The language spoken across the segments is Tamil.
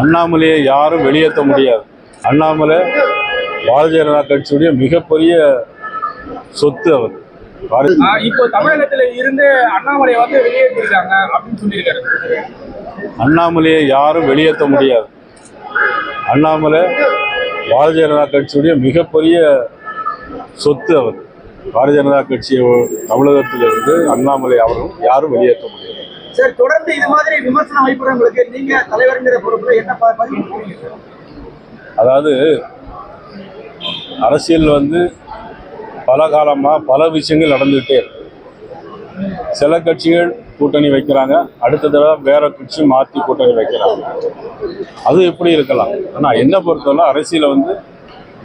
அண்ணாமலையை யாரும் வெளியேற்ற முடியாது. அண்ணாமலை பாரதிய ஜனதா கட்சியுடைய மிகப்பெரிய சொத்து அவர். இப்போ தமிழகத்துல இருந்து அண்ணாமலை வந்து வெளியேற்றிருக்காங்க அப்படின்னு சொல்லியிருக்காரு. அண்ணாமலையை யாரும் வெளியேற்ற முடியாது. அண்ணாமலை பாரதிய ஜனதா கட்சியுடைய மிகப்பெரிய சொத்து அவர். பாரதிய ஜனதா கட்சியை தமிழகத்திலிருந்து அண்ணாமலை அவர்களும் யாரும் வெளியேற்ற முடியாது. சார் தொடர்ந்து இது மாதிரி விமர்சனம் வைப்பவங்களுக்கு நீங்க தலைவருங்கிற பொறுப்புல என்ன பதிவு அதாவது அரசியல் வந்து பல காலமாக பல விஷயங்கள் நடந்துகிட்டே இருக்கு. சில கட்சிகள் கூட்டணி வைக்கிறாங்க அடுத்த தடவை வேற கட்சி மாற்றி கூட்டணி வைக்கிறாங்க. அது எப்படி இருக்கலாம்? ஆனால் என்ன பொறுத்தவரை அரசியலை வந்து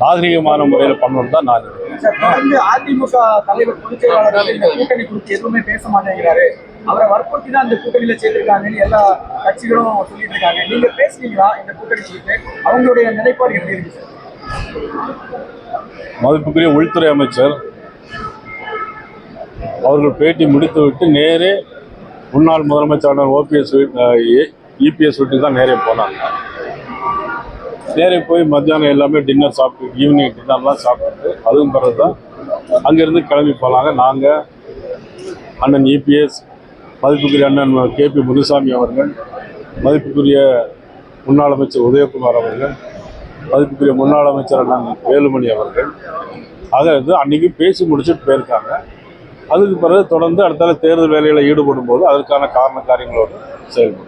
நாகரிகமான முறையில் பண்ணணும் தான் நான் சார் தொடர்ந்து அதிமுக தலைவர் பொதுச் செயலாளர் இந்த கூட்டணி குறித்து எதுவுமே பேச மாட்டேங்கிறாரு. அவரை வற்புறுத்தி தான் இந்த கூட்டணியில சேர்த்திருக்காங்கன்னு எல்லா கட்சிகளும் சொல்லிட்டு இருக்காங்க. நீங்க பேசுனீங்களா இந்த கூட்டணி குறித்து? அவங்களுடைய நிலைப்பாடு எப்படி இருக்கு சார்? மதிப்புக்குரிய உள்துறை அமைச்சர் அவர்கள் பேட்டி முடித்துவிட்டு நேரே முன்னாள் முதலமைச்சரான ஓபிஎஸ் இபிஎஸ் வீட்டுக்கு தான் நேரே போனாங்க. நேரே போய் மத்தியானம் எல்லாமே டின்னர் சாப்பிட்டு ஈவினிங் டின்னர்லாம் சாப்பிட்டுட்டு அதுவும் பிறகு தான் அங்கேருந்து கிளம்பி போகலாங்க நாங்கள் அண்ணன் இபிஎஸ் மதிப்புக்குரிய அண்ணன் கேபி முனுசாமி அவர்கள் மதிப்புக்குரிய முன்னாள் அமைச்சர் உதயகுமார் அவர்கள் மதிப்புக்குரிய முன்னாள் அமைச்சர் அண்ணன் வேலுமணி அவர்கள். ஆக இது அன்னைக்கு பேசி முடிச்சுட்டு போயிருக்காங்க. அதுக்கு பிறகு தொடர்ந்து அடுத்த தேர்தல் வேலையில் ஈடுபடும் போது அதற்கான காரண காரியங்களோடு செயல்படும்